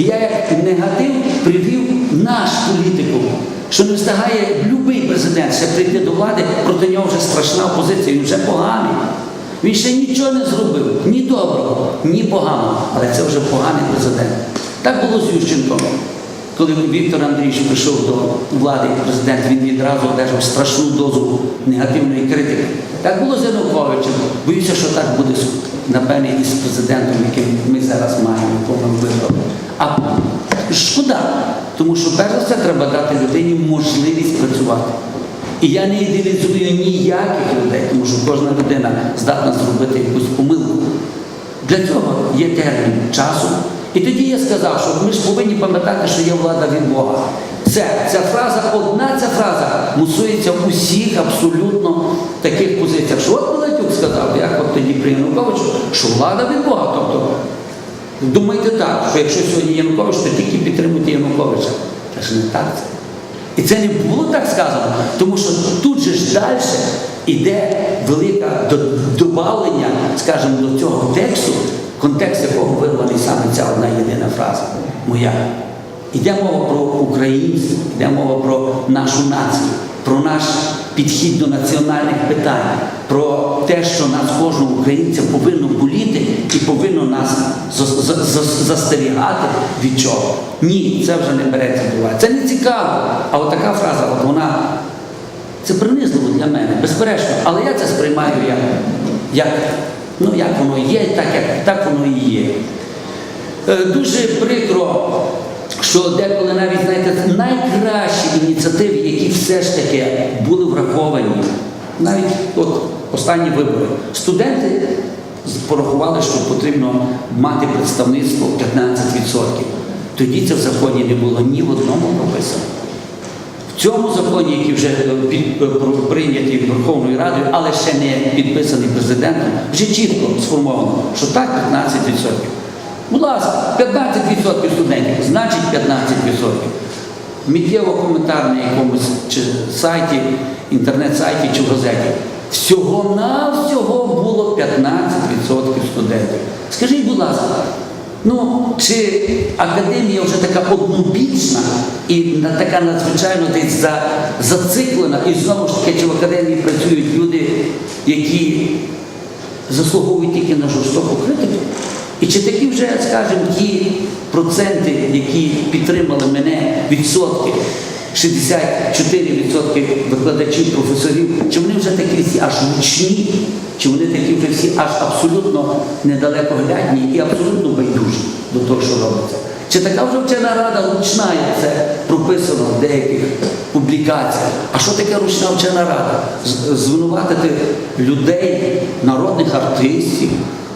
І я як негатив привів наш політику, що не встигає будь-який президент ще прийти до влади, проти нього вже страшна опозиція, він вже поганий. Він ще нічого не зробив, ні доброго, ні поганого, але це вже поганий президент. Так було з Ющенком. Коли Віктор Андрійович прийшов до влади президент, він відразу одержав страшну дозу негативної критики. Так було з Януковичем. Боюся, що так буде напевне і з президентом, яким ми зараз маємо, якого ми. А шкода, тому що перш за все треба дати людині можливість працювати. І я не ідеалізую ніяких людей, тому що кожна людина здатна зробити якусь помилку. Для цього є термін часу. І тоді я сказав, що ми ж повинні пам'ятати, що є влада від Бога. Це, ця фраза, одна ця фраза мусується в усіх абсолютно таких позиціях. Що от Мелетюк сказав, як от тоді при Януковичу, що влада від Бога. Тобто думайте так, що якщо сьогодні Янукович, то тільки підтримуйте Януковича. Це ж не так це. І це не було так сказано, тому що тут же ж далі йде велике до- добавлення, скажімо, до цього тексту, контекст якого вирваний саме ця одна єдина фраза моя. Йде мова про українців, йде мова про нашу націю, про наш підхід до національних питань, про те, що нас кожного українця повинно боліти і повинно нас за- за- за- застерігати від чого. Ні, це вже не береться до уваги. Це не цікаво. А от така фраза, от вона це принизливо для мене, безперечно. Але я це сприймаю як, як, ну, як воно є, так, як, так воно і є. Е, Дуже прикро, що деколи навіть знаєте, найкращі ініціативи, які все ж таки були враховані, навіть от останні вибори, студенти порахували, що потрібно мати представництво 15%. Тоді це в законі не було ні в одному прописано. В цьому законі, який вже е, е, прийнятий Верховною Радою, але ще не підписаний президентом, вже чітко сформовано, що так 15%. Будь ласка, 15% студентів, значить 15%. Миттєво коментар на якомусь чи сайті, інтернет-сайті чи в газеті. Всього-навсього було 15% студентів. Скажіть, будь ласка, Ну, чи академія вже така однобічна і така надзвичайно десь за, зациклена, і знову ж таки, чи в академії працюють люди, які заслуговують тільки на жорстоку критику? І чи такі вже, скажімо, ті проценти, які підтримали мене, відсотки, 64% викладачів, професорів, чи вони вже такі всі аж гучні, чи вони такі вже всі аж абсолютно недалекоглядні і абсолютно байдужі до того, що робиться? Чи така вже вчена рада ручна, як це прописано в деяких публікаціях? А що таке ручна вчена рада? Звинуватити людей, народних артистів,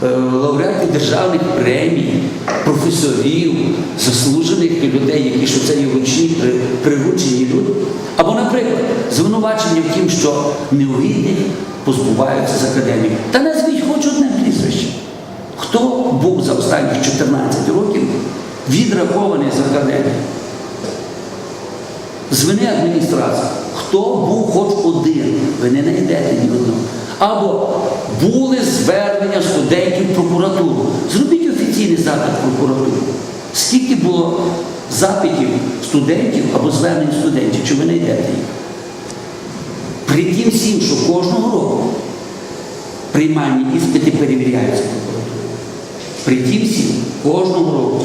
е, лауреатів державних премій, професорів, заслужених людей, які що це є ручні, приручені люди. Або, наприклад, звинувачення в тім, що неугідні позбуваються з академії. Та назвіть хоч одне прізвище. Хто був за останні 14 років відрахований з академії? Звини адміністрації. Хто був хоч один, ви не знайдете ні одного. Або були звернення студентів в прокуратуру. Зробіть офіційний запит в прокуратуру. Скільки було запитів студентів або звернень студентів, чи ви знайдете їх? При тім всім, що кожного року приймальні іспити перевіряються прокуратурою. При тім всім, кожного року